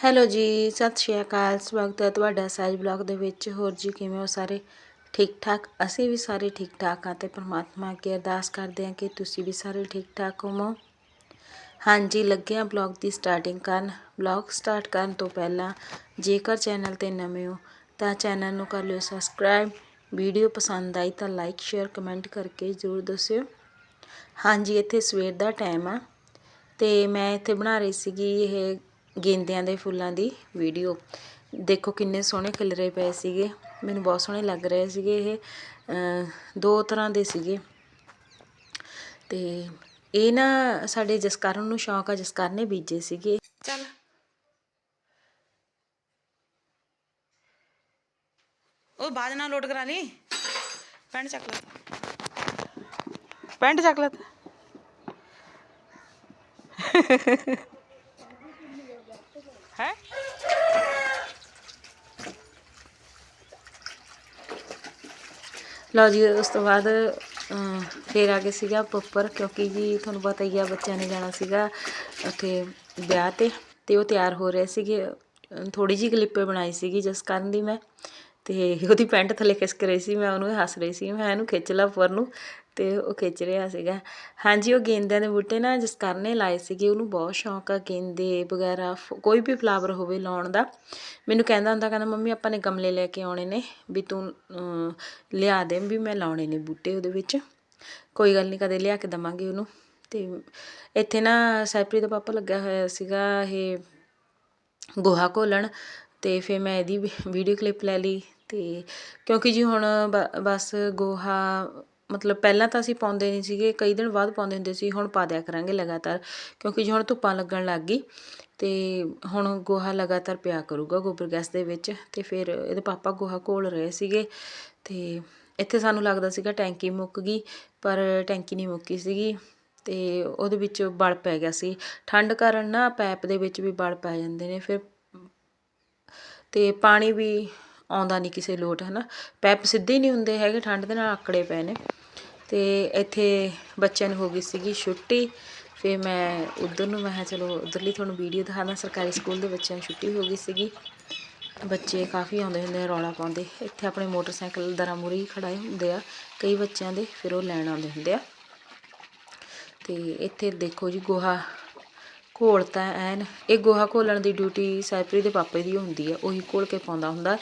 Hello ਜੀ, ਸਤਿ ਸ਼੍ਰੀ ਅਕਾਲ। ਸਵਾਗਤ ਹੈ ਤੁਹਾਡਾ ਸਾਜ ਬਲੌਗ ਦੇ ਵਿੱਚ। ਹੋਰ ਜੀ, ਕਿਵੇਂ ਹੋ ਸਾਰੇ? ਠੀਕ ਠਾਕ? ਅਸੀਂ ਵੀ ਸਾਰੇ ਠੀਕ ਠਾਕ ਹਾਂ ਤੇ ਪ੍ਰਮਾਤਮਾ ਅੱਗੇ ਅਰਦਾਸ ਕਰਦੇ ਹਾਂ ਕਿ ਤੁਸੀਂ ਵੀ ਸਾਰੇ ਠੀਕ ਠਾਕ ਹੋਵੋ। ਹਾਂਜੀ, ਲੱਗੇ ਹਾਂ ਬਲੌਗ ਦੀ ਸਟਾਰਟਿੰਗ ਕਰਨ। ਬਲੌਗ ਸਟਾਰਟ ਕਰਨ ਤੋਂ ਪਹਿਲਾਂ ਜੇਕਰ ਚੈਨਲ ਤੇ ਨਵੇਂ ਹੋ ਤਾਂ ਚੈਨਲ ਨੂੰ ਕਰ ਲਿਓ ਸਬਸਕ੍ਰਾਈਬ ਵੀਡੀਓ ਪਸੰਦ ਆਈ ਤਾਂ ਲਾਈਕ ਸ਼ੇਅਰ ਕਮੈਂਟ ਕਰਕੇ ਜ਼ਰੂਰ ਦੱਸਿਓ। ਹਾਂਜੀ, ਇੱਥੇ ਸਵੇਰ ਦਾ ਟਾਈਮ ਆ ਤੇ ਮੈਂ ਇੱਥੇ ਬਣਾ ਰਹੀ ਸੀਗੀ ਇਹ ਗੇਂਦਿਆਂ ਦੇ ਫੁੱਲਾਂ ਦੀ ਵੀਡੀਓ। ਦੇਖੋ ਕਿੰਨੇ ਸੋਹਣੇ ਖਿਲਰੇ ਪਏ ਸੀਗੇ। ਮੈਨੂੰ ਬਹੁਤ ਸੋਹਣੇ ਲੱਗ ਰਹੇ ਸੀਗੇ ਇਹ। ਦੋ ਤਰ੍ਹਾਂ ਦੇ ਸੀਗੇ। ਤੇ ਇਹ ਨਾ ਸਾਡੇ ਜਸਕਰਨ ਨੂੰ ਸ਼ੌਂਕ ਆ ਜਸਕਰਨ ਨੇ ਬੀਜੇ ਸੀਗੇ। ਚੱਲ। ਉਹ ਬਾਜ ਨਾਲ ਲੋਡ ਕਰਾ ਲਈ। ਪੈਂਟ ਚੱਕ ਲੈ। ਪੈਂਟ ਚੱਕ ਲੈ ਹੈ ਲਓ ਜੀ ਉਸ ਤੋਂ ਬਾਅਦ ਅਮ, ਫੇਰ ਆ ਕੇ ਸੀਗਾ ਪੋਪਰ ਕਿਉਂਕਿ ਜੀ ਤੁਹਾਨੂੰ ਪਤਾ ਹੀ ਆ ਬੱਚਿਆਂ ਨੇ ਜਾਣਾ ਸੀਗਾ ਉੱਥੇ ਵਿਆਹ ਤੇ ਤੇ ਉਹ ਤਿਆਰ ਹੋ ਰਹੇ ਸੀਗੇ। ਥੋੜੀ ਜਿਹੀ ਕਲਿੱਪੇ ਬਣਾਈ ਸੀਗੀ ਜਿਸ ਕਾਰਨ ਦੀ ਮੈਂ ਤੇ ਉਹਦੀ ਪੈਂਟ ਥੱਲੇ ਖਿਸਕ ਰਹੀ ਸੀ ਮੈਂ ਉਹਨੂੰ ਹੱਸ ਰਹੀ ਸੀ ਮੈਂ ਇਹਨੂੰ ਖਿੱਚ ਲਾ ਉੱਪਰ ਨੂੰ। ਅਤੇ ਉਹ ਖਿੱਚ ਰਿਹਾ ਸੀਗਾ। ਹਾਂਜੀ, ਉਹ ਗੇਂਦਿਆਂ ਦੇ ਬੂਟੇ ਨਾ ਜਿਸ ਕਾਰਨ ਨੇ ਲਾਏ ਸੀਗੇ। ਉਹਨੂੰ ਬਹੁਤ ਸ਼ੌਂਕ ਆ ਗੇਂਦੇ ਵਗੈਰਾ, ਫ- ਕੋਈ ਵੀ ਫਲਾਵਰ ਹੋਵੇ ਲਾਉਣ ਦਾ। ਮੈਨੂੰ ਕਹਿੰਦਾ ਹੁੰਦਾ, ਕਹਿੰਦਾ, ਮੰਮੀ, ਆਪਾਂ ਨੇ ਗਮਲੇ ਲੈ ਕੇ ਆਉਣੇ ਨੇ ਵੀ ਤੂੰ ਲਿਆ ਦੇ ਵੀ ਮੈਂ ਲਾਉਣੇ ਨੇ ਬੂਟੇ ਉਹਦੇ ਵਿੱਚ। ਕੋਈ ਗੱਲ ਨਹੀਂ ਕਦੇ ਲਿਆ ਕੇ ਦਵਾਂਗੇ ਉਹਨੂੰ। ਤੇ ਇੱਥੇ ਨਾ ਸੈਪਰੀ ਦਾ ਪਾਪਾ ਲੱਗਿਆ ਹੋਇਆ ਸੀਗਾ ਇਹ ਗੋਹਾ ਘੋਲਣ। ਤੇ ਫਿਰ ਮੈਂ ਇਹਦੀ ਵੀਡੀਓ ਕਲਿੱਪ ਲੈ ਲਈ। ਤੇ ਕਿਉਂਕਿ ਜੀ ਹੁਣ ਬ- ਬਸ ਗੋਹਾ ਮਤਲਬ ਪਹਿਲਾਂ ਤਾਂ ਅਸੀਂ ਪਾਉਂਦੇ ਨਹੀਂ ਸੀਗੇ, ਕਈ ਦਿਨ ਬਾਅਦ ਪਾਉਂਦੇ ਹੁੰਦੇ ਸੀ, ਹੁਣ ਪਾ ਦਿਆ ਕਰਾਂਗੇ ਲਗਾਤਾਰ, ਕਿਉਂਕਿ ਜੀ ਹੁਣ ਧੁੱਪਾਂ ਲੱਗਣ ਲੱਗ ਗਈ ਅਤੇ ਹੁਣ ਗੋਹਾ ਲਗਾਤਾਰ ਪਿਆ ਕਰੂਗਾ ਗੋਬਰ ਗੈਸ ਦੇ ਵਿੱਚ ਅਤੇ ਫਿਰ ਇਹਦੇ ਪਾਪਾ ਗੋਹਾ ਘੋਲ ਰਹੇ ਸੀਗੇ ਅਤੇ ਇੱਥੇ ਸਾਨੂੰ ਲੱਗਦਾ ਸੀਗਾ ਟੈਂਕੀ ਮੁੱਕ ਗਈ, ਪਰ ਟੈਂਕੀ ਨਹੀਂ ਮੁੱਕੀ ਸੀਗੀ ਅਤੇ ਉਹਦੇ ਵਿੱਚ ਬਲ ਪੈ ਗਿਆ ਸੀ। ਠੰਡ ਕਾਰਨ ਨਾ ਪੈਪ ਦੇ ਵਿੱਚ ਵੀ ਬਲ ਪੈ ਜਾਂਦੇ ਨੇ, ਫਿਰ ਅਤੇ ਪਾਣੀ ਵੀ ਆਉਂਦਾ ਨਹੀਂ ਕਿਸੇ ਲੋਟ ਹੈ ਨਾ ਪੈਪ ਸਿੱਧੇ ਹੀ ਨਹੀਂ ਹੁੰਦੇ ਹੈਗੇ, ਠੰਡ ਦੇ ਨਾਲ ਆਕੜੇ ਪਏ ਨੇ। ਤੇ ਇੱਥੇ ਬੱਚਿਆਂ ਨੂੰ ਹੋ ਗਈ ਸੀਗੀ ਛੁੱਟੀ। ਫਿਰ ਮੈਂ ਉਧਰ ਨੂੰ ਮੈਂ ਕਿਹਾ ਚਲੋ ਉਧਰਲੀ ਤੁਹਾਨੂੰ ਵੀਡੀਓ ਦਿਖਾਣਾ ਸਰਕਾਰੀ ਸਕੂਲ ਦੇ ਬੱਚਿਆਂ ਨੂੰ ਛੁੱਟੀ ਹੋ ਗਈ ਸੀਗੀ। ਬੱਚੇ ਕਾਫੀ ਆਉਂਦੇ ਹੁੰਦੇ ਆ, ਰੌਲਾ ਪਾਉਂਦੇ। ਇੱਥੇ ਆਪਣੇ ਮੋਟਰਸਾਈਕਲ ਦਰਾਂ ਮੂਹਰੇ ਹੀ ਖੜਾਏ ਹੁੰਦੇ ਆ, ਕਈ ਬੱਚਿਆਂ ਦੇ, ਫਿਰ ਉਹ ਲੈਣ ਆਉਂਦੇ ਹੁੰਦੇ ਆ। ਤੇ ਇੱਥੇ ਦੇਖੋ ਜੀ, ਗੋਹਾ ਘੋਲਤਾ ਐਨ, ਇਹ ਗੋਹਾ ਘੋਲਣ ਦੀ ਡਿਊਟੀ ਸਾਇਪਰੀ ਦੇ ਪਾਪੇ ਦੀ ਹੁੰਦੀ ਹੈ ਉਹੀ ਘੋਲ ਕੇ ਪਾਉਂਦਾ ਹੁੰਦਾ।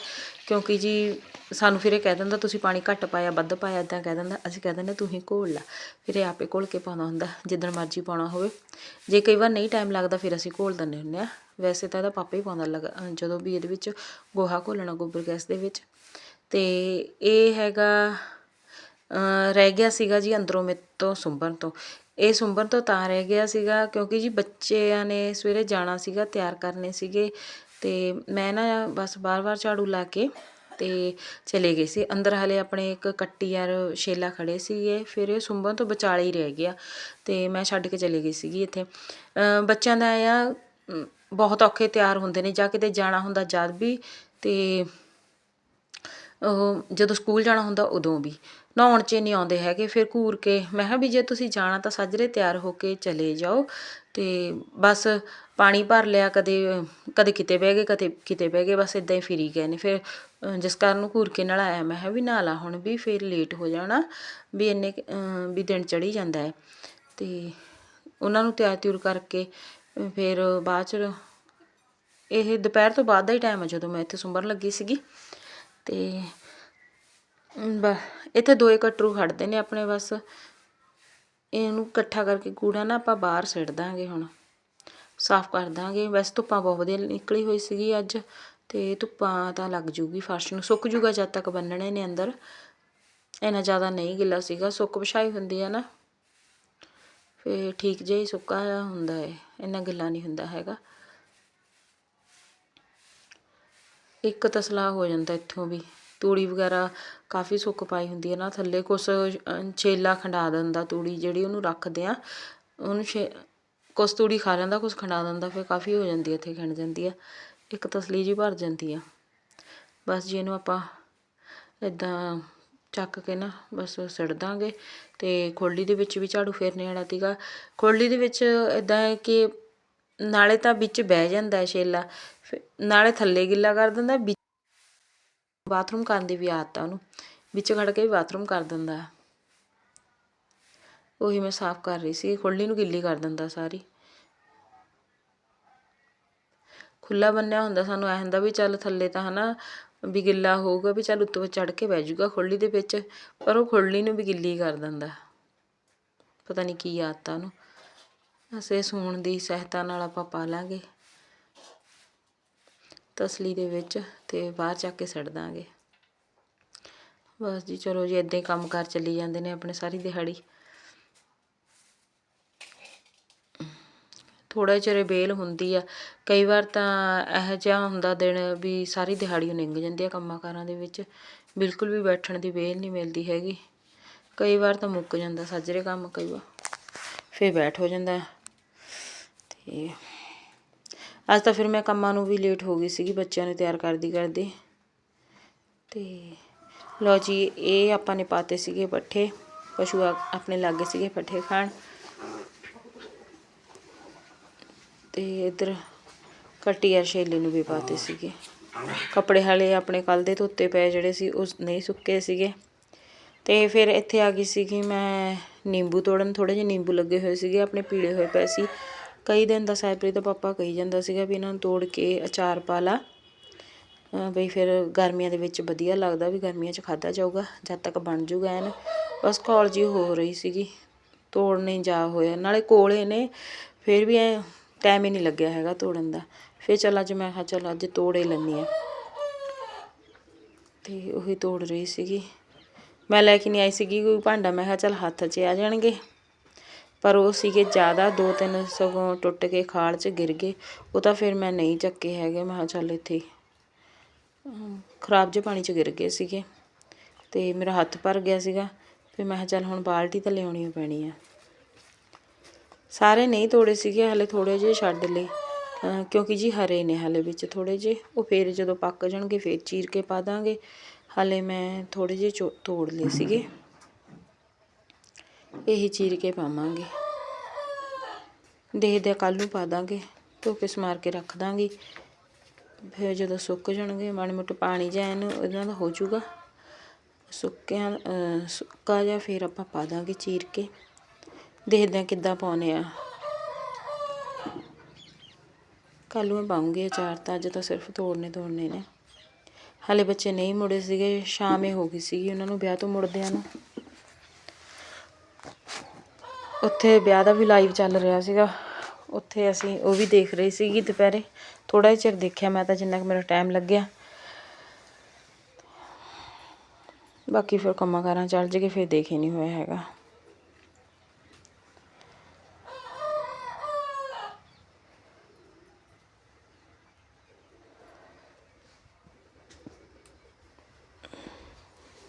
ਕਿਉਂਕਿ ਜੀ ਸਾਨੂੰ ਫਿਰ ਇਹ ਕਹਿ ਦਿੰਦਾ, ਤੁਸੀਂ ਪਾਣੀ ਘੱਟ ਪਾਇਆ, ਵੱਧ ਪਾਇਆ ਇਦਾਂ ਕਹਿ ਦਿੰਦਾ। ਅਸੀਂ ਕਹਿ ਦਿੰਦੇ, ਤੂੰ ਹੀ ਘੋਲ ਲਾ। ਫਿਰ ਇਹ ਆਪੇ ਘੋਲ ਕੇ ਪਾਉਂਦਾ ਹੁੰਦਾ, ਜਿੱਦਣ ਮਰਜ਼ੀ ਪਾਉਣਾ ਹੋਵੇ। ਜੇ ਕਈ ਵਾਰ ਨਹੀਂ ਟਾਈਮ ਲੱਗਦਾ, ਫਿਰ ਅਸੀਂ ਘੋਲ ਦਿੰਦੇ ਹੁੰਦੇ ਆ। ਵੈਸੇ ਤਾਂ ਇਹਦਾ ਪਾਪਾ ਹੀ ਪਾਉਂਦਾ ਲਗਾ ਜਦੋਂ ਵੀ ਇਹਦੇ ਵਿੱਚ ਗੋਹਾ ਘੋਲਣਾ, ਗੋਬਰ ਗੈਸ ਦੇ ਵਿੱਚ। ਤੇ ਇਹ ਹੈਗਾ ਰਹਿ ਗਿਆ ਸੀਗਾ ਜੀ ਅੰਦਰੋਂ ਮੇਰੇ ਤੋਂ ਸੁੰਬਣ ਤੋਂ। ਇਹ ਸੁੰਬਣ ਤੋਂ ਤਾਂ ਰਹਿ ਗਿਆ ਸੀਗਾ ਕਿਉਂਕਿ ਜੀ ਬੱਚਿਆਂ ਨੇ ਸਵੇਰੇ ਜਾਣਾ ਸੀਗਾ, ਤਿਆਰ ਕਰਨੇ ਸੀਗੇ ਅਤੇ ਮੈਂ ਨਾ ਬਸ ਵਾਰ ਵਾਰ ਝਾੜੂ ਲਾ ਕੇ ਅਤੇ ਚਲੇ ਗਏ ਸੀ। ਅੰਦਰ ਹਲੇ ਆਪਣੇ ਇੱਕ ਕੱਟੀ ਯਾਰ ਸ਼ੇਲਾ ਖੜੇ ਸੀਗੇ, ਫਿਰ ਇਹ ਸੁੰਬਣ ਤੋਂ ਵਿਚਾਲੇ ਹੀ ਰਹਿ ਗਿਆ ਅਤੇ ਮੈਂ ਛੱਡ ਕੇ ਚਲੇ ਗਈ ਸੀਗੀ ਇੱਥੇ। ਬੱਚਿਆਂ ਦਾ ਆ ਬਹੁਤ ਔਖੇ ਤਿਆਰ ਹੁੰਦੇ ਨੇ, ਜਾਂ ਕਿਤੇ ਜਾਣਾ ਹੁੰਦਾ ਜਦ ਵੀ ਅਤੇ ਜਦੋਂ ਸਕੂਲ ਜਾਣਾ ਹੁੰਦਾ ਉਦੋਂ ਵੀ। ਨਹਾਉਣ 'ਚ ਨਹੀਂ ਆਉਂਦੇ ਹੈਗੇ, ਫਿਰ ਘੂਰ ਕੇ ਮੈਂ ਕਿਹਾ ਵੀ ਜੇ ਤੁਸੀਂ ਜਾਣਾ ਤਾਂ ਸਾਜਰੇ ਤਿਆਰ ਹੋ ਕੇ ਚਲੇ ਜਾਓ ਅਤੇ ਬਸ ਪਾਣੀ ਭਰ ਲਿਆ, ਕਦੇ ਕਦੇ ਕਿਤੇ ਬਹਿ ਗਏ, ਕਦੇ ਕਿਤੇ ਬਹਿ ਗਏ, ਬਸ ਇੱਦਾਂ ਹੀ ਫਿਰੀ ਗਏ ਨੇ। ਫਿਰ ਜਿਸ ਕਾਰਨ ਨੂੰ ਘੂਰ ਕੇ ਨਾਲ ਆਇਆ, ਮੈਂ ਕਿਹਾ ਵੀ ਨਹਾ ਹੁਣ ਵੀ, ਫਿਰ ਲੇਟ ਹੋ ਜਾਣਾ ਵੀ ਇੰਨੇ ਵੀ ਦਿਨ ਚੜੀ ਜਾਂਦਾ ਹੈ। ਅਤੇ ਉਹਨਾਂ ਨੂੰ ਤਿਆਰ ਤਿਉਰ ਕਰਕੇ, ਫਿਰ ਬਾਅਦ ਚ ਇਹ ਦੁਪਹਿਰ ਤੋਂ ਬਾਅਦ ਦਾ ਹੀ ਟਾਈਮ ਹੈ ਜਦੋਂ ਮੈਂ ਇੱਥੇ ਸੁੰਬਰ ਲੱਗੀ ਸੀਗੀ। ਅਤੇ ਬ ਇੱਥੇ ਦੋਏ ਕਟਰੂ ਖੜਦੇ ਨੇ ਆਪਣੇ ਬਸ। ਇਹਨੂੰ ਇਕੱਠਾ ਕਰਕੇ ਕੂੜਾ ਨਾ ਆਪਾਂ ਬਾਹਰ ਸਿੱਟ ਦਾਂਗੇ ਹੁਣ। ਸਾਫ਼ ਕਰ ਦਾਂਗੇ। ਵੈਸੇ ਧੁੱਪਾਂ ਬਹੁਤ ਵਧੀਆ ਨਿਕਲੀ ਹੋਈ ਸੀਗੀ ਅੱਜ ਅਤੇ ਧੁੱਪਾਂ ਤਾਂ ਲੱਗ ਜੂਗੀ ਫਰਸ਼ ਨੂੰ। ਸੁੱਕ ਜੂਗਾ ਜਦ ਤੱਕ ਬੰਨਣੇ ਨੇ ਅੰਦਰ। ਇੰਨਾ ਜ਼ਿਆਦਾ ਨਹੀਂ ਗਿੱਲਾ ਸੀਗਾ। ਸੁੱਕ ਵਿਛਾਈ ਹੁੰਦੀ ਹੈ ਨਾ। ਫਿਰ ਠੀਕ ਜਿਹਾ ਹੀ ਸੁੱਕਾ ਜਿਹਾ ਹੁੰਦਾ ਹੈ ਇੰਨਾ ਗਿੱਲਾ ਨਹੀਂ ਹੁੰਦਾ ਹੈਗਾ। ਇੱਕ ਤਸਲਾ ਹੋ ਜਾਂਦਾ ਇੱਥੋਂ ਵੀ। ਤੂੜੀ ਵਗੈਰਾ ਕਾਫੀ ਸੁੱਕ ਪਾਈ ਹੁੰਦੀ ਹੈ ਨਾ, ਥੱਲੇ ਕੁਛ ਛੇਲਾ ਖੰਡਾ ਦਿੰਦਾ ਤੂੜੀ ਜਿਹੜੀ ਉਹਨੂੰ ਰੱਖਦੇ ਹਾਂ। ਉਹਨੂੰ ਛੇ, ਕੁਛ ਤੂੜੀ ਖਾ ਲੈਂਦਾ, ਕੁਛ ਖੰਡਾ ਦਿੰਦਾ, ਫਿਰ ਕਾਫੀ ਹੋ ਜਾਂਦੀ ਇੱਥੇ ਖਿੰਡ ਜਾਂਦੀ ਆ ਇੱਕ ਤਸਲੀ ਜੀ ਭਰ ਜਾਂਦੀ ਆ। ਬਸ ਜੀ ਇਹਨੂੰ ਆਪਾਂ ਇਦਾਂ ਚੱਕ ਕੇ ਨਾ ਬਸ ਸਿੱਟ ਦਾਂਗੇ ਤੇ ਖੋਲੀ ਦੇ ਵਿੱਚ ਵੀ ਝਾੜੂ ਫੇਰਨੇ ਵਾਲਾ ਤੀਗਾ ਖੋਲੀ ਦੇ ਵਿੱਚ ਇਦਾਂ ਹੈ ਕਿ ਨਾਲੇ ਤਾਂ ਵਿੱਚ ਬਹਿ ਜਾਂਦਾ ਹੈ ਛੇਲਾ, ਫਿਰ ਨਾਲੇ ਥੱਲੇ ਗਿੱਲਾ ਕਰ ਦਿੰਦਾ ਵਿੱਚ ਬਾਥਰੂਮ ਕਰਨ ਦੀ ਵੀ ਆਦਤ ਆ ਉਹਨੂੰ, ਵਿੱਚ ਖੜ ਕੇ ਵੀ ਬਾਥਰੂਮ ਕਰ ਦਿੰਦਾ ਉਹੀ ਮੈਂ ਸਾਫ਼ ਕਰ ਰਹੀ ਸੀ ਖੁੱਲੀ ਨੂੰ ਗਿੱਲੀ ਕਰ ਦਿੰਦਾ ਸਾਰੀ। ਖੁੱਲਾ ਬੰਨਿਆ ਹੁੰਦਾ ਸਾਨੂੰ, ਐ ਹੁੰਦਾ ਵੀ ਚੱਲ ਥੱਲੇ ਤਾਂ ਹਨਾ ਵੀ ਗਿੱਲਾ ਹੋਊਗਾ ਵੀ ਚੱਲ ਉੱਤੋਂ ਚੜ ਕੇ ਬਹਿ ਜਾਊਗਾ ਖੁੱਲੀ ਦੇ ਵਿੱਚ, ਪਰ ਉਹ ਖੁੱਲੀ ਨੂੰ ਵੀ ਗਿੱਲੀ ਕਰ ਦਿੰਦਾ ਪਤਾ ਨਹੀਂ ਕੀ ਆਦਤ ਆ ਉਹਨੂੰ। ਅਸੀਂ ਸੂਣ ਦੀ ਸਹਾਇਤਾ ਨਾਲ ਆਪਾਂ ਪਾ ਲਾਂਗੇ। ਤਸਲੀ ਦੇ ਵਿੱਚ ਤੇ ਬਾਹਰ ਚੱਕ ਕੇ ਛੱਡ ਦਾਂਗੇ। ਬਸ ਜੀ, ਚਲੋ ਜੀ ਇਦਾਂ ਹੀ ਕੰਮ ਕਾਰ ਚੱਲੀ ਜਾਂਦੇ ਨੇ ਆਪਣੇ ਸਾਰੀ ਦਿਹਾੜੀ। ਥੋੜਾ ਚਿਰ ਵੇਲ ਹੁੰਦੀ ਆ। ਕਈ ਵਾਰ ਤਾਂ ਇਹੋ ਜਿਹਾ ਹੁੰਦਾ ਦਿਨ ਵੀ ਸਾਰੀ ਦਿਹਾੜੀ ਓ ਜਾਂਦੀ ਆ ਕੰਮਾਂ ਕਾਰਾਂ ਦੇ ਵਿੱਚ। ਬਿਲਕੁਲ ਵੀ ਬੈਠਣ ਦੀ ਵੇਲ ਨਹੀਂ ਮਿਲਦੀ ਹੈਗੀ। ਕਈ ਵਾਰ ਤਾਂ ਮੁੱਕ ਜਾਂਦਾ, ਸਾਜਰੇ ਕੰਮ ਕਈ ਵਾਰ ਫਿਰ ਬੈਠ ਹੋ ਜਾਂਦਾ। ਤੇ ਅੱਜ ਤਾਂ ਫਿਰ ਮੈਂ ਕੰਮਾਂ ਨੂੰ ਵੀ ਲੇਟ ਹੋ ਗਈ ਸੀਗੀ, ਬੱਚਿਆਂ ਨੂੰ ਤਿਆਰ ਕਰਦੀ ਕਰਦੀ। ਤੇ ਲਓ ਜੀ, ਇਹ ਆਪਾਂ ਨੇ ਪਾਤੇ ਸੀਗੇ ਪੱਠੇ। ਪਸ਼ੂ ਆਪਣੇ ਲਾਗੇ ਸੀਗੇ ਪੱਠੇ ਖਾਣ। ਤੇ ਇਧਰ ਕਟੀਆ ਸ਼ੈਲੀ ਨੂੰ ਵੀ ਪਾਤੇ ਸੀਗੇ। ਕੱਪੜੇ ਹਾਲੇ ਆਪਣੇ ਕੱਲ ਦੇ ਧੋਤੇ ਪਏ ਜਿਹੜੇ ਸੀ ਉਹ ਨਹੀਂ ਸੁੱਕੇ ਸੀਗੇ। ਤੇ ਫਿਰ ਇੱਥੇ ਆ ਗਈ ਸੀਗੀ ਮੈਂ ਨਿੰਬੂ ਤੋੜਨ। ਥੋੜੇ ਜਿਹੇ ਨਿੰਬੂ ਲੱਗੇ ਹੋਏ ਸੀਗੇ, ਆਪਣੇ ਪੀਲੇ ਹੋਏ ਪਏ ਸੀ। ਕਈ ਦਿਨ ਦਾ ਸਾਇਪ੍ਰੀਤ ਦਾ ਪਾਪਾ ਕਹੀ ਜਾਂਦਾ ਸੀਗਾ ਵੀ ਇਹਨਾਂ ਨੂੰ ਤੋੜ ਕੇ ਅਚਾਰ ਪਾ ਲਾ। ਬਈ ਫਿਰ ਗਰਮੀਆਂ ਦੇ ਵਿੱਚ ਵਧੀਆ ਲੱਗਦਾ ਵੀ ਗਰਮੀਆਂ 'ਚ ਖਾਧਾ ਜਾਊਗਾ, ਜਦ ਤੱਕ ਬਣ ਜੂਗਾ ਐਨ। ਬਸ ਕਾਲ ਜੀ ਹੋ ਰਹੀ ਸੀਗੀ ਤੋੜ ਨਹੀਂ ਜਾ ਹੋਇਆ। ਨਾਲੇ ਕੋਲੇ ਨੇ ਫਿਰ ਵੀ ਐ ਟਾਈਮ ਹੀ ਨਹੀਂ ਲੱਗਿਆ ਹੈਗਾ ਤੋੜਨ ਦਾ। ਫਿਰ ਚੱਲ ਅੱਜ ਮੈਂ ਕਿਹਾ ਚੱਲ ਅੱਜ ਤੋੜੇ ਲੈਂਦੀ ਆ ਤੇ ਉਹੀ ਤੋੜ ਰਹੀ ਸੀਗੀ। ਮੈਂ ਲੈ ਕੇ ਨਹੀਂ ਆਈ ਸੀਗੀ ਕੋਈ ਭਾਂਡਾ, ਮੈਂ ਕਿਹਾ ਚੱਲ ਹੱਥ 'ਚ ਆ ਜਾਣਗੇ। ਪਰ ਉਹ ਸੀਗੇ ਜ਼ਿਆਦਾ ਦੋ ਤਿੰਨ ਸਗੋਂ ਟੁੱਟ ਕੇ ਖਾਲ 'ਚ ਗਿਰ ਗਏ। ਉਹ ਤਾਂ ਫਿਰ ਮੈਂ ਨਹੀਂ ਚੱਕੇ ਹੈਗੇ। ਮੈਂ ਕਿਹਾ ਚੱਲ ਇੱਥੇ ਖਰਾਬ ਜਿਹੇ ਪਾਣੀ 'ਚ ਗਿਰ ਗਏ ਸੀਗੇ। ਅਤੇ ਮੇਰਾ ਹੱਥ ਭਰ ਗਿਆ ਸੀਗਾ। ਫਿਰ ਮੈਂ ਕਿਹਾ ਚੱਲ ਹੁਣ ਬਾਲਟੀ ਤਾਂ ਲਿਆਉਣੀ ਪੈਣੀ ਆ। ਸਾਰੇ ਨਹੀਂ ਤੋੜੇ ਸੀਗੇ ਹਲੇ ਥੋੜੇ ਜਿਹੇ ਛੱਡ ਲਏ। ਕਿਉਂਕਿ ਜੀ ਹਰੇ ਨੇ ਹਲੇ ਵਿੱਚ ਥੋੜੇ ਜਿਹੇ। ਉਹ ਫਿਰ ਜਦੋਂ ਪੱਕ ਜਾਣਗੇ ਫਿਰ ਚੀਰ ਕੇ ਪਾ ਦਾਂਗੇ। ਹਲੇ ਮੈਂ ਥੋੜੇ ਜਿਹੇ ਚੋ- ਤੋੜ ਲਏ ਸੀਗੇ। ਇਹੀ ਚੀਰ ਕੇ ਪਾਵਾਂਗੇ। ਦੇਖਦੇ ਕੱਲ ਨੂੰ ਪਾ ਦਾਂਗੇ ਧੋ ਕੇ ਸਮਾਰ ਕੇ ਰੱਖ ਦਾਂਗੀ। ਫਿਰ ਜਦੋਂ ਸੁੱਕ ਜਾਣਗੇ, ਮਾੜੇ ਮੋਟੇ ਪਾਣੀ ਜਾਂ ਇਹਨੂੰ ਇਹਨਾਂ ਦਾ ਹੋ ਜਾਊਗਾ। ਸੁੱਕਿਆ ਸੁੱਕਾ ਜਾਂ ਫਿਰ ਆਪਾਂ ਪਾ ਦਾਂਗੇ ਚੀਰ ਕੇ। ਦੇਖਦੇ ਹਾਂ ਕਿੱਦਾਂ ਪਾਉਨੇ ਆ? ਕੱਲ ਨੂੰ ਮੈਂ ਅਚਾਰ ਤਾਂ ਅੱਜ ਤਾਂ ਸਿਰਫ ਤੋੜਨੇ ਤੋੜਨੇ ਨੇ। ਹਾਲੇ ਬੱਚੇ ਨਹੀਂ ਮੁੜੇ ਸੀਗੇ, ਸ਼ਾਮੇ ਹੋ ਗਈ ਸੀਗੀ, ਉਹਨਾਂ ਨੂੰ ਵਿਆਹ ਤੋਂ ਮੁੜਦਿਆਂ ਨੂੰ। ਉੱਥੇ ਵਿਆਹ ਦਾ ਵੀ ਲਾਈਵ ਚੱਲ ਰਿਹਾ ਸੀਗਾ। ਉੱਥੇ ਅਸੀਂ ਉਹ ਵੀ ਦੇਖ ਰਹੇ ਸੀਗੀ ਦੁਪਹਿਰੇ। ਥੋੜ੍ਹਾ ਜਿਹਾ ਚਿਰ ਦੇਖਿਆ, ਮੈਂ ਤਾਂ ਜਿੰਨਾ ਕੁ ਮੇਰਾ ਟਾਈਮ ਲੱਗਿਆ। ਬਾਕੀ ਫਿਰ ਕੰਮਾਂ ਕਾਰਾਂ ਚੱਲ ਜਗੇ, ਫਿਰ ਦੇਖ ਹੀ ਨਹੀਂ ਹੋਇਆ ਹੈਗਾ।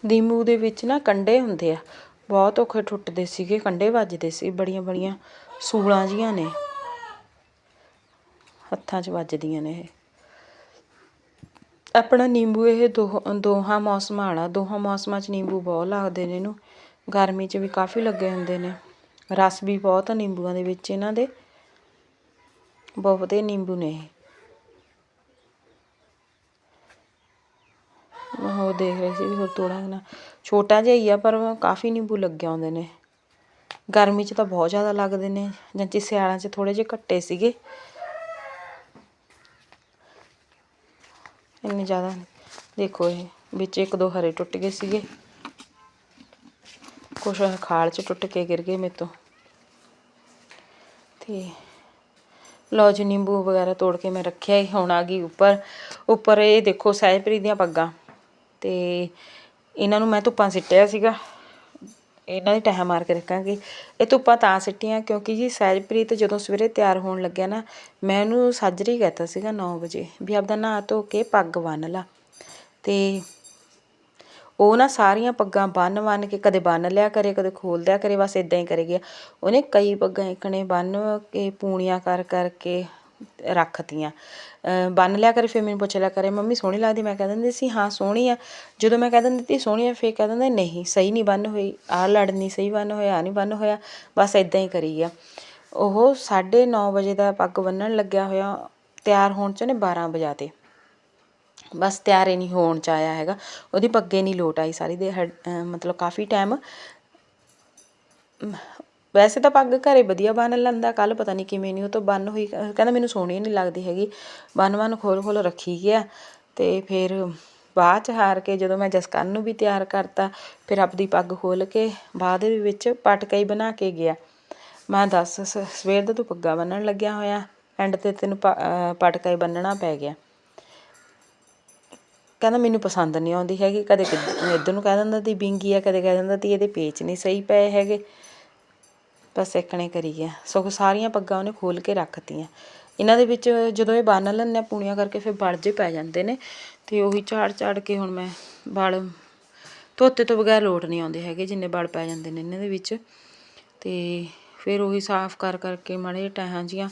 ਦੀਮੂ ਦੇ ਵਿੱਚ ਨਾ ਕੰਡੇ ਹੁੰਦੇ ਆ। ਬਹੁਤ ਔਖੇ ਟੁੱਟਦੇ ਸੀਗੇ ਕੰਡੇ ਵੱਜਦੇ ਸੀ, ਬੜੀਆਂ ਬੜੀਆਂ ਸੂਲਾਂ ਜੀਆਂ ਨੇ। ਹੱਥਾਂ 'ਚ ਵੱਜਦੀਆਂ ਨੇ ਇਹ। ਆਪਣਾ ਨਿੰਬੂ ਇਹ ਦੋ ਦੋਹਾਂ ਮੌਸਮਾਂ ਵਾਲਾ, ਦੋਹਾਂ ਮੌਸਮਾਂ 'ਚ ਨਿੰਬੂ ਬਹੁਤ ਲੱਗਦੇ ਨੇ ਇਹਨੂੰ। ਗਰਮੀ 'ਚ ਵੀ ਕਾਫੀ ਲੱਗੇ ਹੁੰਦੇ ਨੇ। ਰਸ ਵੀ ਬਹੁਤ ਨਿੰਬੂਆਂ ਦੇ ਵਿੱਚ ਇਹਨਾਂ ਦੇ। ਬਹੁਤੇ ਨਿੰਬੂ ਨੇ ਇਹ। ਉਹ ਦੇਖ ਰਹੇ ਸੀ ਵੀ ਹੋਰ ਤੋੜਾਂਗੇ ਨਾ ਛੋਟਾ ਜਿਹਾ ਹੀ ਆ, ਪਰ ਕਾਫੀ ਨਿੰਬੂ ਲੱਗੇ ਆਉਂਦੇ ਨੇ। ਗਰਮੀ 'ਚ ਤਾਂ ਬਹੁਤ ਜ਼ਿਆਦਾ ਲੱਗਦੇ ਨੇ। ਜਾਂ ਚ ਸਿਆਲਾਂ 'ਚ ਥੋੜ੍ਹੇ ਜਿਹੇ ਘੱਟੇ ਸੀਗੇ। ਇੰਨੇ ਜ਼ਿਆਦਾ ਦੇਖੋ ਇਹ, ਵਿੱਚ ਇੱਕ ਦੋ ਹਰੇ ਟੁੱਟ ਗਏ ਸੀਗੇ। ਕੁਛ ਖਾਲ 'ਚ ਟੁੱਟ ਕੇ ਗਿਰ ਗਏ ਮੇਰੇ ਤੋਂ। ਤੇ ਲਓ ਜੀ, ਨਿੰਬੂ ਵਗੈਰਾ ਤੋੜ ਕੇ ਮੈਂ ਰੱਖਿਆ ਹੀ ਹੁਣ ਆ ਗਈ ਉੱਪਰ। ਉੱਪਰ ਇਹ ਦੇਖੋ ਸਹਿਜਪ੍ਰੀਤ ਦੀਆਂ ਪੱਗਾਂ। ਤੇ ਇਹਨਾਂ ਨੂੰ ਮੈਂ ਧੁੱਪਾਂ ਸਿੱਟਿਆ ਸੀਗਾ। ਇਹਨਾਂ ਦੀ ਟਹਿ ਮਾਰ ਕੇ ਰੱਖਾਂਗੀ। ਇਹ ਧੁੱਪਾਂ ਤਾਂ ਸਿੱਟੀਆਂ ਕਿਉਂਕਿ ਜੀ ਸਹਿਜਪ੍ਰੀਤ ਜਦੋਂ ਸਵੇਰੇ ਤਿਆਰ ਹੋਣ ਲੱਗਿਆ ਨਾ, ਮੈਂ ਉਹਨੂੰ ਸਾਜਰੀ ਕਹਿਤਾ ਸੀਗਾ 9 ਵਜੇ ਵੀ ਆਪਦਾ ਨਹਾ ਧੋ ਕੇ ਪੱਗ ਬੰਨ ਲਾ। ਤੇ ਉਹ ਨਾ ਸਾਰੀਆਂ ਪੱਗਾਂ ਬੰਨ ਬੰਨ ਕੇ ਕਦੇ ਬੰਨ ਲਿਆ ਕਰੇ, ਕਦੇ ਖੋਲ ਦਿਆ ਕਰੇ, ਬਸ ਇਦਾਂ ਹੀ ਕਰੇ ਗਿਆ। ਉਹਨੇ ਕਈ ਪੱਗਾਂ ਇਕਣੇ ਬੰਨ ਕੇ, ਪੂਣੀਆਂ ਕਰ ਕਰਕੇ ਰੱਖਤੀਆਂ। ਅਹ ਬੰਨ ਲਿਆ ਕਰੇ, ਫਿਰ ਮੈਨੂੰ ਪੁੱਛ ਲਿਆ ਕਰੇ, ਮੰਮੀ ਸੋਹਣੀ ਲੱਗਦੀ? ਮੈਂ ਕਹਿ ਦਿੰਦੀ ਸੀ, ਹਾਂ, ਸੋਹਣੀ ਆ। ਜਦੋਂ ਮੈਂ ਕਹਿ ਦਿੰਦੀ ਤੀ ਸੋਹਣੀ ਆ, ਫਿਰ ਕਹਿ ਦਿੰਦੇ, ਨਹੀਂ, ਸਹੀ ਨਹੀਂ ਬੰਨ ਹੋਈ। ਆਹ ਲੜ ਨਹੀਂ, ਸਹੀ ਬੰਨ ਹੋਇਆ, ਆਹ ਨਹੀਂ ਬੰਨ ਹੋਇਆ। ਬਸ ਇਦਾਂ ਹੀ ਕਰੀ ਗਿਆ ਉਹ 9:30 ਵਜੇ ਦਾ ਪੱਗ ਬੰਨਣ ਲੱਗਿਆ ਹੋਇਆ, ਤਿਆਰ ਹੋਣ ਚ ਨੇ 12 ਵਜਾ ਤੇ। ਬਸ ਤਿਆਰ ਹੀ ਨਹੀਂ ਹੋਣ ਚ ਆਇਆ ਹੈਗਾ। ਉਹਦੀ ਪੱਗੇ ਨਹੀਂ ਲੋਟ ਆਈ ਸਾਰੀ ਦੇ ਮਤਲਬ ਕਾਫੀ ਟਾਈਮ ਵੈਸੇ ਤਾਂ ਪੱਗ ਘਰੇ ਵਧੀਆ ਬੰਨ ਲੈਂਦਾ, ਕੱਲ੍ਹ ਪਤਾ ਨਹੀਂ ਕਿਵੇਂ ਨਹੀਂ, ਉਹ ਤੋਂ ਬੰਨ ਹੋਈ, ਕਹਿੰਦਾ ਮੈਨੂੰ ਸੋਹਣੀ ਨਹੀਂ ਲੱਗਦੀ ਹੈਗੀ, ਬੰਨ ਬੰਨ ਖੋਲ ਖੋਲ ਰੱਖੀ ਗਿਆ ਅਤੇ ਫਿਰ ਬਾਅਦ ਚ ਹਾਰ ਕੇ ਜਦੋਂ ਮੈਂ ਜਸਕਰਨ ਨੂੰ ਵੀ ਤਿਆਰ ਕਰਤਾ, ਫਿਰ ਆਪਦੀ ਪੱਗ ਖੋਲ੍ਹ ਕੇ ਬਾਅਦ ਦੇ ਵਿੱਚ ਪਟਕਾ ਹੀ ਬਣਾ ਕੇ ਗਿਆ। ਮੈਂ ਦੱਸ, ਸ- ਸਵੇਰ ਦਾ ਤੂੰ ਪੱਗਾਂ ਬੰਨਣ ਲੱਗਿਆ ਹੋਇਆ, ਐਂਡ ਤੇ ਤੈਨੂੰ ਪ- ਅਹ, ਪਟਕਾ ਹੀ ਬੰਨਣਾ ਪੈ ਗਿਆ। ਕਹਿੰਦਾ ਮੈਨੂੰ ਪਸੰਦ ਨਹੀਂ ਆਉਂਦੀ ਹੈਗੀ, ਕਦੇ ਕਿੱਧ- ਇੱਧਰ ਨੂੰ ਕਹਿ ਦਿੰਦਾ, ਤੀ ਬਿੰਗੀ ਆ। ਕਦੇ ਕਹਿ ਦਿੰਦਾ, ਤੀ ਇਹਦੇ ਪੇਚ ਨਹੀਂ ਸਹੀ ਪਏ ਹੈਗੇ। ਬਸ ਸੇਕਣੇ ਕਰੀ ਗਿਆ ਸਗੋਂ ਸਾਰੀਆਂ ਪੱਗਾਂ ਉਹਨੇ ਖੋਲ੍ਹ ਕੇ ਰੱਖਤੀਆਂ। ਇਹਨਾਂ ਦੇ ਵਿੱਚ ਜਦੋਂ ਇਹ ਬੰਨ ਲੈਂਦੇ ਹਾਂ ਪੂਣੀਆਂ ਕਰਕੇ ਫਿਰ ਵਲ ਜੇ ਪੈ ਜਾਂਦੇ ਨੇ। ਅਤੇ ਉਹੀ ਝਾੜ ਝਾੜ ਕੇ ਹੁਣ ਮੈਂ ਵਲ ਧੋਤੇ ਤੋਂ ਬਗੈਰ ਲੋਟ ਨਹੀਂ ਆਉਂਦੇ ਹੈਗੇ ਜਿੰਨੇ ਵਲ ਪੈ ਜਾਂਦੇ ਨੇ ਇਹਨਾਂ ਦੇ ਵਿੱਚ। ਅਤੇ ਫਿਰ ਉਹੀ ਸਾਫ਼ ਕਰ ਕਰਕੇ ਮਾੜੇ ਜਿਹੇ ਟੈਹਾਂ ਜੀਆਂ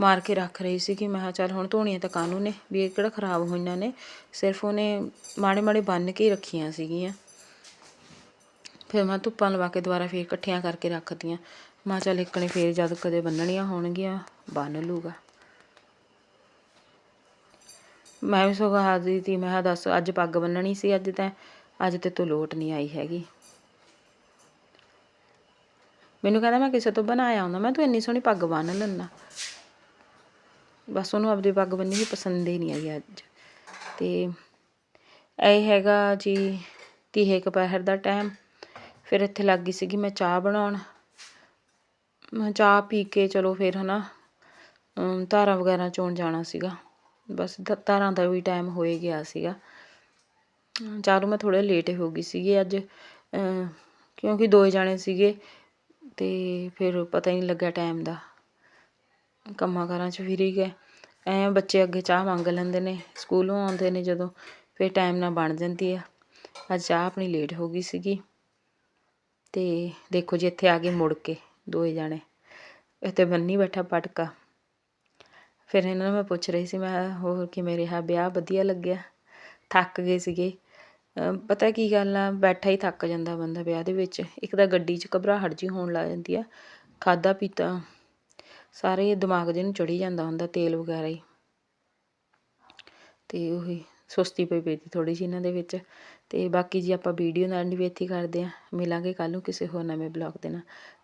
ਮਾਰ ਕੇ ਰੱਖ ਰਹੀ ਸੀ ਕਿ ਮੈਂ ਕਿਹਾ ਚੱਲ ਹੁਣ ਧੋਣੀਆਂ ਤਾਂ ਕਾਹਨੂੰ ਨੇ? ਵੀ ਇਹ ਕਿਹੜਾ ਖਰਾਬ ਹੋਈਆਂ ਨੇ? ਸਿਰਫ ਉਹਨੇ ਮਾੜੇ ਮਾੜੇ ਬੰਨ ਕੇ ਹੀ ਰੱਖੀਆਂ ਸੀਗੀਆਂ। ਫਿਰ ਮੈਂ ਧੁੱਪਾਂ ਲਵਾ ਕੇ ਦੁਬਾਰਾ ਫੇਰ ਇਕੱਠੀਆਂ ਕਰਕੇ ਰੱਖਦੀਆਂ ਮੈਂ ਕਿਹਾ ਚੱਲ ਇੱਕਣੇ ਫੇਰ ਜਦ ਕਦੇ ਬੰਨਣੀਆਂ ਹੋਣਗੀਆਂ, ਬੰਨ ਲੂਗਾ ਮੈਂ ਵੀ ਸਗੋਂ ਹਾਜ਼ਰੀ ਤੀ ਮੈਂ ਕਿਹਾ ਦੱਸ, ਅੱਜ ਪੱਗ ਬੰਨਣੀ ਸੀ ਅੱਜ ਤਾਂ, ਅੱਜ ਤੇ ਤੂੰ ਲੋਟ ਨਹੀਂ ਆਈ ਹੈਗੀ। ਮੈਨੂੰ ਕਹਿੰਦਾ ਮੈਂ ਕਿਸੇ ਤੋਂ ਬਣਾਇਆ ਹੁੰਦਾ, ਮੈਂ ਤੂੰ ਇੰਨੀ ਸੋਹਣੀ ਪੱਗ ਬੰਨ ਲੈਣਾ ਬਸ ਉਹਨੂੰ ਆਪਦੀ ਪੱਗ ਬੰਨੀ ਵੀ ਪਸੰਦ ਹੀ ਨਹੀਂ ਆਈ ਅੱਜ। ਤੇ ਇਹ ਹੈਗਾ ਜੀ ਤੀਹੇ ਕੁਪਹਿਰ ਦਾ ਟਾਈਮ ਫਿਰ ਇੱਥੇ ਲੱਗ ਗਈ ਸੀਗੀ ਮੈਂ ਚਾਹ ਬਣਾਉਣ। ਚਾਹ ਪੀ ਕੇ ਚਲੋ ਫਿਰ ਹੈ ਨਾ ਧਾਰਾਂ ਵਗੈਰਾ ਚੋਣ ਜਾਣਾ ਸੀਗਾ। ਬਸ ਧਾਰਾਂ ਦਾ ਵੀ ਟਾਈਮ ਹੋਏ ਗਿਆ ਸੀਗਾ। ਅਮ, ਚਾਹ ਨੂੰ ਮੈਂ ਥੋੜਾ ਲੇਟ ਹੋ ਗਈ ਸੀਗੀ ਅੱਜ ਕਿਉਂਕਿ ਦੋ ਜਾਣੇ ਸੀਗੇ ਤੇ ਫਿਰ ਪਤਾ ਹੀ ਨਹੀਂ ਲੱਗਿਆ ਟਾਈਮ ਦਾ। ਕੰਮਾਂ ਕਾਰਾਂ 'ਚ ਫਿਰੀ ਗਏ। ਐ ਬੱਚੇ ਅੱਗੇ ਚਾਹ ਮੰਗ ਲੈਂਦੇ ਨੇ ਸਕੂਲੋਂ ਆਉਂਦੇ ਨੇ ਜਦੋਂ ਫਿਰ ਟਾਈਮ ਨਾਲ ਬਣ ਜਾਂਦੀ ਆ। ਅੱਜ ਚਾਹ ਆਪਣੀ ਲੇਟ ਹੋ ਗਈ ਸੀਗੀ। ਤੇ ਦੇਖੋ ਜੀ ਇੱਥੇ ਆ ਗਏ ਮੁੜ ਕੇ। ਦੋਏ ਜਾਣੇ। ਇੱਥੇ ਬੰਨੀ ਬੈਠਾ ਪਟਕਾ। ਫਿਰ ਇਹਨਾਂ ਨੂੰ ਮੈਂ ਪੁੱਛ ਰਹੀ ਸੀ ਮੈਂ ਕਿਹਾ, ਹੋਰ ਕਿਵੇਂ ਰਿਹਾ ਵਿਆਹ ਵਧੀਆ ਲੱਗਿਆ? ਥੱਕ ਗਏ ਸੀਗੇ। ਪਤਾ ਕੀ ਗੱਲ ਆ ਬੈਠਾ ਹੀ ਥੱਕ ਜਾਂਦਾ ਬੰਦਾ ਵਿਆਹ ਦੇ ਵਿੱਚ। ਇੱਕ ਤਾਂ ਗੱਡੀ 'ਚ ਘਬਰਾਹਟ ਜੀ ਹੋਣ ਲੱਗ ਜਾਂਦੀ ਆ। ਖਾਦਾ ਪੀਤਾ ਸਾਰੇ ਦਿਮਾਗ ਜਿਹੇ ਨੂੰ ਚੜੀ ਜਾਂਦਾ ਹੁੰਦਾ ਤੇਲ ਵਗੈਰਾ ਹੀ। ਤੇ ਉਹੀ ਸੁਸਤੀ ਪਈ ਪਈ ਥੋੜੀ ਜਿਹੀ ਇਹਨਾਂ ਦੇ ਵਿੱਚ। ਤੇ ਬਾਕੀ ਜੀ ਆਪਾਂ ਵੀਡੀਓ ਨਾਲ ਐਂਡ ਵੀ ਇੱਥੇ ਕਰਦੇ ਆ ਮਿਲਾਂਗੇ ਕੱਲ ਨੂੰ ਕਿਸੇ ਹੋਰ ਨਵੇਂ ਬਲੌਗ ਦੇ ਨਾਲ।